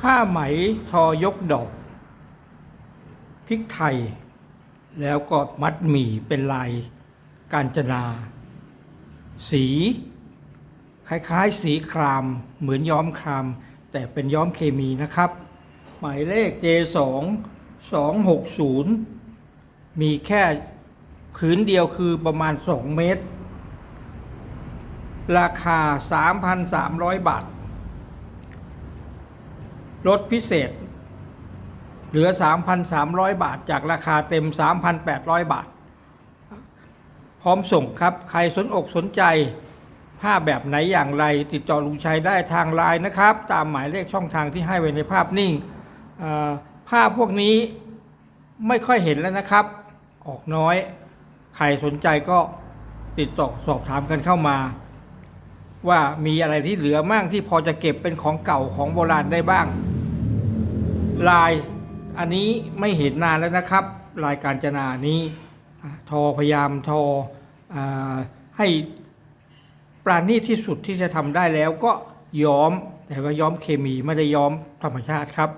ผ้าไหมทอยกดอกพริกไทย แล้วก็มัดหมี่เป็นลายกาญจนา สี คล้ายๆ สีครามเหมือนย้อมคราม แต่เป็นย้อมเคมีนะครับ หมายเลข J2 260 มีแค่ผืนเดียวคือประมาณ 2 เมตร ราคา 3,300 บาท ลดพิเศษ เหลือ 3,300 บาท จากราคาเต็ม 3,800 บาท พร้อมส่งครับ ใครสนอกสนใจผ้าแบบไหนอย่างไร ติดต่อลุงชัยได้ทางไลน์นะครับ ตามหมายเลขช่องทางที่ให้ไว้ในภาพนิ่งผ้าพวกนี้ไม่ค่อยเห็นแล้วนะครับ ออกน้อย ใครสนใจก็ติดต่อสอบถามกันเข้ามา ว่ามีอะไรที่เหลือมั่งที่พอจะเก็บเป็นของเก่าของโบราณได้บ้าง ลายอันนี้ไม่เห็นนานแล้วนะครับ ลายการจนานี้ทอพยายามทออให้ปราณีตที่สุดที่จะทำได้แล้วก็ย้อมแต่ว่าย้อมเคมีไม่ได้ย้อมธรรมชาติครับ